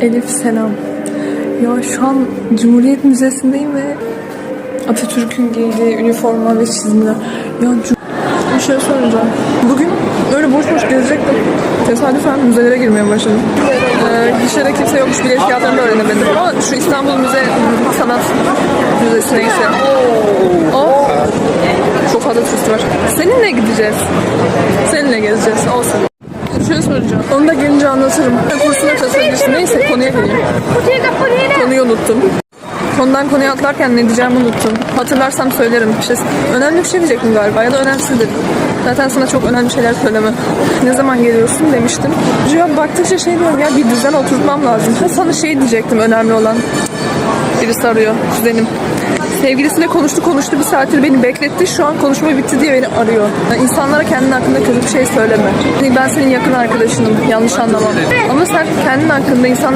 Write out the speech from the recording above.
Elif selam. Ya şu an Cumhuriyet Müzesi'ndeyim ve Atatürk'ün giydiği üniforma ve çizimler. Ya bir şey soracağım. Bugün öyle boş boş gezecektim. Tesadüfen müzelere girmeye başladım. Ee, gişede kimse yokmuş. Bilet fiyatlarını öğrenemedim. Ama şu İstanbul Müze Sanat Müzesi neyse. O çok fazla turist var. Seninle gideceğiz. Seninle gezeceğiz. Olsun. Onu da gelince anlatırım. Kursuna çalışabilirsin. Neyse konuya geleyim. Konuyu unuttum. Konudan konuya atlarken ne diyeceğimi unuttum. Hatırlarsam söylerim. Şey, önemli bir şey diyecektim galiba ya da önemsizdir. Zaten sana çok önemli şeyler söylemem. Ne zaman geliyorsun demiştim. Cevap baktıkça şey diyorum ya bir düzen oturtmam lazım. Ha, sana şey diyecektim önemli olan. Birisi arıyor kuzenim. Sevgilisiyle konuştu konuştu bir saattir beni bekletti. Şu an konuşma bitti diye beni arıyor. Yani insanlara kendin hakkında kötü bir şey söyleme. Ben senin yakın arkadaşınım. Yanlış anlamam. Ama sen kendin hakkında insanlara